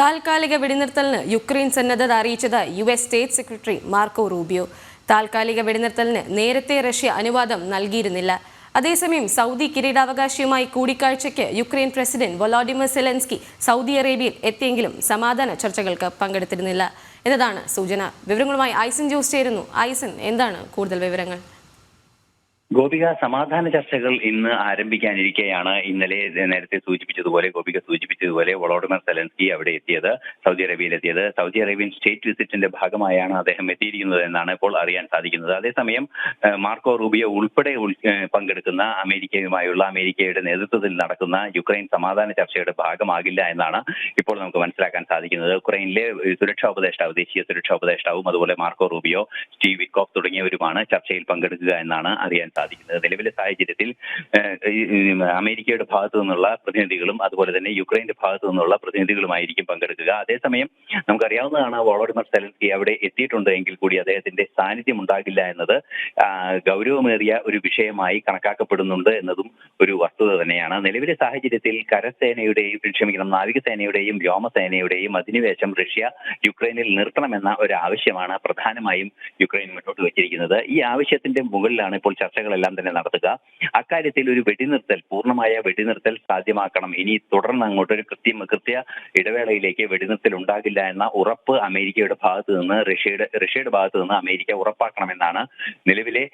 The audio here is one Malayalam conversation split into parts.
താൽക്കാലിക വെടിനിർത്തലിന് യുക്രൈൻ സന്നദ്ധത അറിയിച്ചത് U S state secretary Marco Rubio. താൽക്കാലിക വെടിനിർത്തലിന് നേരത്തെ റഷ്യ അനുവാദം നൽകിയിരുന്നില്ല. അതേസമയം സൗദി കിരീടാവകാശിയുമായി കൂടിക്കാഴ്ചയ്ക്ക് Ukraine president Volodymyr Zelensky Saudi അറേബ്യയിൽ എത്തിയെങ്കിലും സമാധാന ചർച്ചകൾക്ക് പങ്കെടുത്തിരുന്നില്ല. എന്നതാണ് സൂചന. വിവരങ്ങളുമായി ഐസൻ ജോസ് ചേരുന്നു. ഐസൻ എന്താണ് കൂടുതൽ വിവരങ്ങൾ? ഗോപിക സമാധാന ചർച്ചകൾ ഇന്ന് ആരംഭിക്കാനിരിക്കെയാണ് ഇന്നലെ നേരത്തെ സൂചിപ്പിച്ചതുപോലെ ഗോപിക സൂചിപ്പിച്ചതുപോലെ വളോഡിമർ സെലൻസ്കി അവിടെ എത്തിയത് സൗദി അറേബ്യയിൽ എത്തിയത് സൗദി അറേബ്യൻ സ്റ്റേറ്റ് വിസിറ്റിന്റെ ഭാഗമായാണ് അദ്ദേഹം എത്തിയിരിക്കുന്നത് എന്നാണ് ഇപ്പോൾ അറിയാൻ സാധിക്കുന്നത്. അതേസമയം മാർക്കോ റൂബിയോ ഉൾപ്പെടെ പങ്കെടുക്കുന്ന അമേരിക്കയുമായുള്ള അമേരിക്കയുടെ നേതൃത്വത്തിൽ നടക്കുന്ന യുക്രൈൻ സമാധാന ചർച്ചയുടെ ഭാഗമാകില്ല എന്നാണ് ഇപ്പോൾ നമുക്ക് മനസ്സിലാക്കാൻ സാധിക്കുന്നത്. യുക്രൈനിലെ സുരക്ഷാ ഉപദേഷ്ടാവ് ദേശീയ സുരക്ഷാ ഉപദേഷ്ടാവും അതുപോലെ മാർക്കോ റൂബിയോ സ്റ്റീവ് വിക്കോഫ് തുടങ്ങിയവരുമാണ് ചർച്ചയിൽ പങ്കെടുക്കുക എന്നാണ് അറിയാൻ സാധിക്കുന്നത്. നിലവിലെ സാഹചര്യത്തിൽ അമേരിക്കയുടെ ഭാഗത്തു നിന്നുള്ള പ്രതിനിധികളും അതുപോലെ തന്നെ യുക്രൈന്റെ ഭാഗത്തു നിന്നുള്ള പ്രതിനിധികളുമായിരിക്കും പങ്കെടുക്കുക. അതേസമയം നമുക്കറിയാവുന്നതാണ് വോളോഡിമർ സെലൻസ്കി അവിടെ എത്തിയിട്ടുണ്ട് എങ്കിൽ കൂടി അദ്ദേഹത്തിന്റെ സാന്നിധ്യം ഉണ്ടാകില്ല എന്നത് ഗൗരവമേറിയ ഒരു വിഷയമായി കണക്കാക്കപ്പെടുന്നുണ്ട് എന്നതും ഒരു വസ്തുത തന്നെയാണ്. നിലവിലെ സാഹചര്യത്തിൽ കരസേനയുടെയും ക്ഷമിക്കണം നാവികസേനയുടെയും വ്യോമസേനയുടെയും അധിനിവേശം റഷ്യ യുക്രൈനിൽ നിർത്തണമെന്ന ഒരു ആവശ്യമാണ് പ്രധാനമായും യുക്രൈൻ മുന്നോട്ട് വെച്ചിരിക്കുന്നത്. ഈ ആവശ്യത്തിന്റെ മുകളിലാണ് ഇപ്പോൾ ചർച്ചകളെല്ലാം തന്നെ നടത്തുക. അക്കാര്യത്തിൽ ഒരു വെടിനിർത്തൽ പൂർണമായ വെടിനിർത്തൽ സാധ്യമാക്കണം. ഇനി തുടർന്ന് അങ്ങോട്ട് ഒരു കൃത്യം കൃത്യ ഇടവേളയിലേക്ക് വെടിനിർത്തൽ ഉണ്ടാകില്ല എന്ന ഉറപ്പ് അമേരിക്കയുടെ ഭാഗത്ത് നിന്ന് റഷ്യയുടെ റഷ്യയുടെ ഭാഗത്ത് നിന്ന് അമേരിക്ക ഉറപ്പാക്കണമെന്നാണ് നിലവിലെ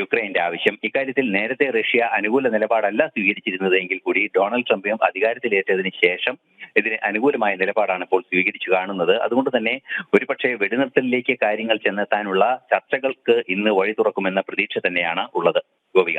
യുക്രൈന്റെ ആവശ്യം. ഇക്കാര്യത്തിൽ നേരത്തെ റഷ്യ അനുകൂല നിലപാടല്ല സ്വീകരിച്ചിരുന്നത് എങ്കിൽ കൂടി ഡൊണാൾഡ് ട്രംപും അധികാരത്തിലേറ്റതിന് ശേഷം ഇതിന് അനുകൂലമായ നിലപാടാണ് ഇപ്പോൾ സ്വീകരിച്ചു കാണുന്നത്. അതുകൊണ്ട് തന്നെ ഒരുപക്ഷെ വെടിനിർത്തലിലേക്ക് കാര്യങ്ങൾ ചെന്നെത്താനുള്ള ചർച്ചകൾക്ക് ഇന്ന് വഴി തുറക്കുമെന്ന പ്രതീക്ഷ തന്നെയാണ് ഉള്ളത്. ഗോപിക.